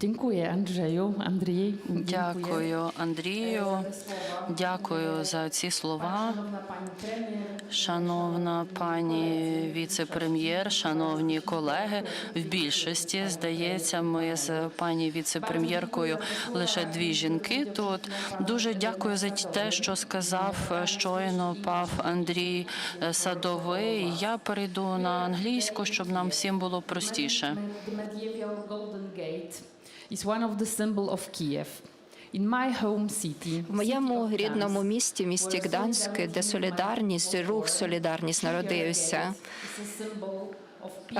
Dziękuję Andrzeju, Andrzej. Дякую, Андрію. Дякую за ці слова. Шановна пані віце-прем'єр, шановні колеги, в більшості здається, ми з пані віце-прем'єркою лише дві жінки. Тут дуже дякую за те, що сказав щойно пав Андрій Садовий. Я перейду на англійську, щоб нам всім було простіше. Is one of the symbol of Kiev. In my home city, В моєму рідному місті, місті Гданськ, де солідарність, рух солідарність народився.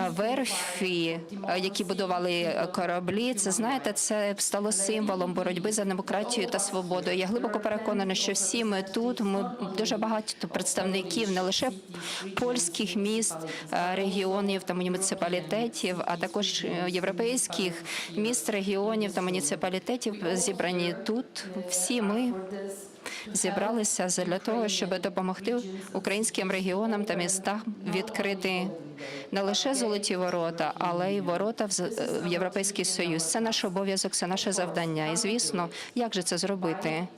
Верфі, які будували кораблі, це знаєте, це стало символом боротьби за демократію та свободу. Я глибоко переконана, що всі ми тут. Ми дуже багато представників не лише польських міст, регіонів та муніципалітетів, а також е, європейських міст, регіонів та муніципалітетів зібрані тут. Всі ми зібралися для того, щоб допомогти українським регіонам та містам відкрити не лише золоті ворота, але й ворота в Європейський Союз. Це наш обов'язок, це наше завдання. І звісно, як же це зробити?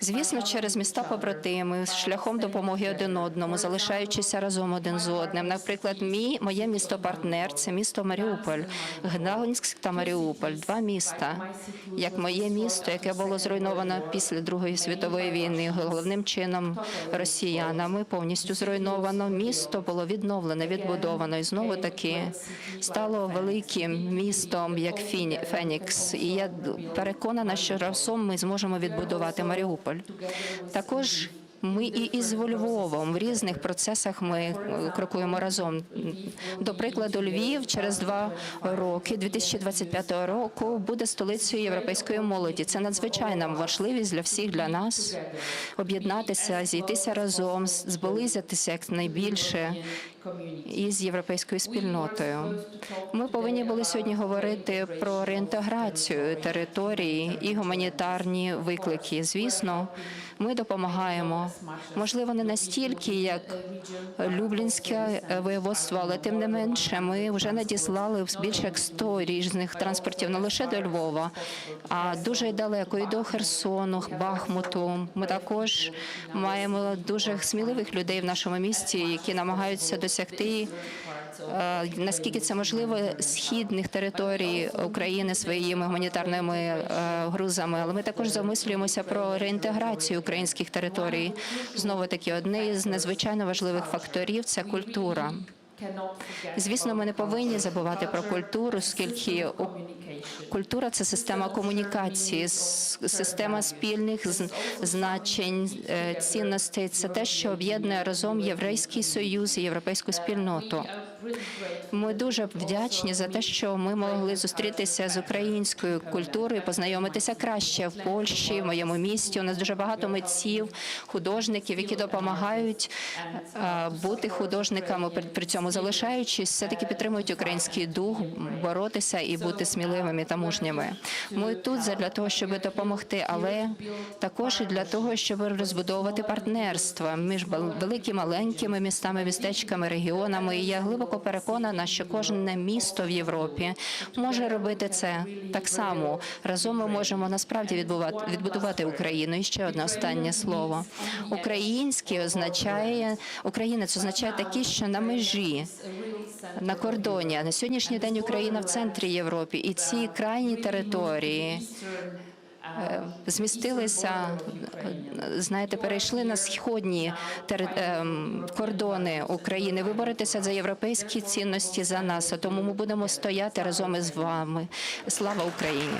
Звісно, через міста побратими, шляхом допомоги один одному, залишаючися разом один з одним. Наприклад, мій моє місто партнер це місто Маріуполь, Гданськ та Маріуполь два міста. Як моє місто, яке було зруйновано після Другої світової війни, головним чином росіянами, повністю зруйновано. Місто було відновлене, відбудовано і знову таки стало великим містом, як Фенікс. І я переконана, що разом ми зможемо відбудувати Маріуполь. Також ми і із Львовом в різних процесах ми е, крокуємо разом. До прикладу, Львів через два роки, 2025 року, буде столицею європейської молоді. Це надзвичайна можливість для всіх для нас об'єднатися, зійтися разом, зблизитися якнайбільше із європейською спільнотою. Ми повинні були сьогодні говорити про реінтеграцію території і гуманітарні виклики. Звісно, ми допомагаємо. Можливо, не настільки, як Люблінське воєводство, але тим не менше, ми вже надіслали більше як 100 різних транспортів не лише до Львова, а дуже далеко, і до Херсону, Бахмуту. Ми також маємо дуже сміливих людей в нашому місті, які намагаються досягти. Е, Наскільки це можливо східних територій України своїми гуманітарними е, грузами, але ми також замислюємося про реінтеграцію українських територій. Знову таки, одне із надзвичайно важливих факторів це культура. Звісно, ми не повинні забувати про культуру, оскільки культура це система комунікації, система спільних значень, е, цінностей. Це те, що об'єднує разом Єврейський союз і європейську спільноту. Ми дуже вдячні за те, що ми могли зустрітися з українською культурою, познайомитися краще в Польщі, в моєму місті. У нас дуже багато митців, художників, які допомагають е, бути художниками, при- цьому залишаючись, все таки підтримують український дух, боротися і бути сміливими та мужніми. Ми тут для того, щоб допомогти, але також і для того, щоб розбудовувати партнерства між великими маленькими містами, містечками, регіонами. І я глибоко переконана, що кожне місто в Європі може робити це так само. Разом ми можемо насправді відбувати відбудувати Україну. І ще одне останнє слово. Український означає Українець означає такі, що на межі. На кордоні на сьогоднішній день Україна в центрі Європи, і ці крайні території змістилися, е, знаєте, перейшли на сходні ем, кордони України. Ви боретеся за європейські цінності за нас. Тому ми будемо стояти разом із вами. Слава Україні!